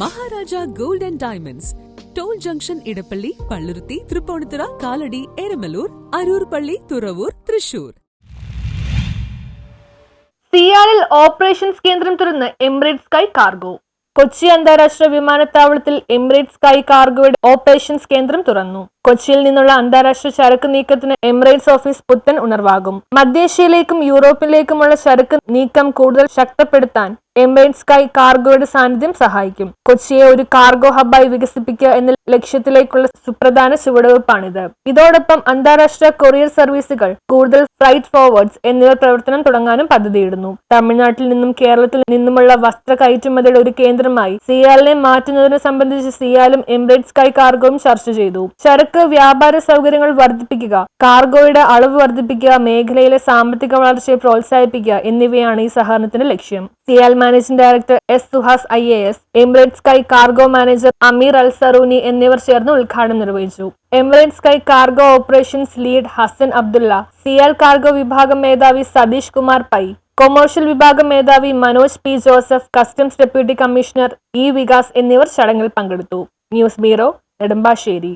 Maharaja gold and diamonds. Toll junction Edappally Palluruthy Tripunithura Kalady Eramalloor Aroor പള്ളി Thuravoor Thrissur. സിയാലിൽ operations കേന്ദ്രം തുറന്ന് emirate Sky cargo. Kochi അന്താരാഷ്ട്ര വിമാനത്താവളത്തിൽ emirate sky കാർഗോയുടെ operations കേന്ദ്രം തുറന്നു. കൊച്ചിയിൽ നിന്നുള്ള അന്താരാഷ്ട്ര ചരക്ക് നീക്കത്തിന് എമിറേറ്റ്സ് ഓഫീസ് പുത്തൻ ഉണർവാകും. മധ്യേഷ്യയിലേക്കും യൂറോപ്പിലേക്കുമുള്ള ചരക്ക് നീക്കം കൂടുതൽ ശക്തപ്പെടുത്താൻ എമിറേറ്റ്സ് സ്കൈ കാർഗോയുടെ സാന്നിധ്യം സഹായിക്കും. കൊച്ചിയെ ഒരു കാർഗോ ഹബ്ബായി വികസിപ്പിക്കുക എന്ന ലക്ഷ്യത്തിലേക്കുള്ള സുപ്രധാന ചുവടുവയ്പ്പാണിത് ഇതോടൊപ്പം അന്താരാഷ്ട്ര കൊറിയർ സർവീസുകൾ കൂടുതൽ ഫ്ലൈറ്റ് ഫോർവേഡ്സ് എന്നിവ പ്രവർത്തനം തുടങ്ങാനും പദ്ധതിയിടുന്നു. തമിഴ്നാട്ടിൽ നിന്നും കേരളത്തിൽ നിന്നുമുള്ള വസ്ത്ര കയറ്റുമതിയുടെ ഒരു കേന്ദ്രമായി സിയാലിനെ മാറ്റുന്നതിനെ സംബന്ധിച്ച് സിയാലും എമിറേറ്റ്സ് സ്കൈ കാർഗോയും ചർച്ച ചെയ്തു. ചരക്ക് വ്യാപാര സൗകര്യങ്ങൾ വർദ്ധിപ്പിക്കുക കാർഗോയുടെ അളവ് വർദ്ധിപ്പിക്കുക മേഖലയിലെ സാമ്പത്തിക വളർച്ചയെ പ്രോത്സാഹിപ്പിക്കുക എന്നിവയാണ് ഈ സഹകരണത്തിന്റെ ലക്ഷ്യം. CIAL managing director S Suhas I A S Emirate Sky Cargo manager Ameer Al Sarooni എന്നിവർ ചേർന്ന് ഉദ്ഘാടനം നിർവഹിച്ചു. Emirate Sky Cargo operations lead Hassan Abdulla CIAL cargo വിഭാഗം മേധാവി സതീഷ് കുമാർ പൈ കൊമേഴ്ഷ്യൽ വിഭാഗം മേധാവി Manoj P Joseph customs deputy commissioner E Vikas എന്നിവർ ചടങ്ങിൽ പങ്കെടുത്തു. News bureau Nedumbassery.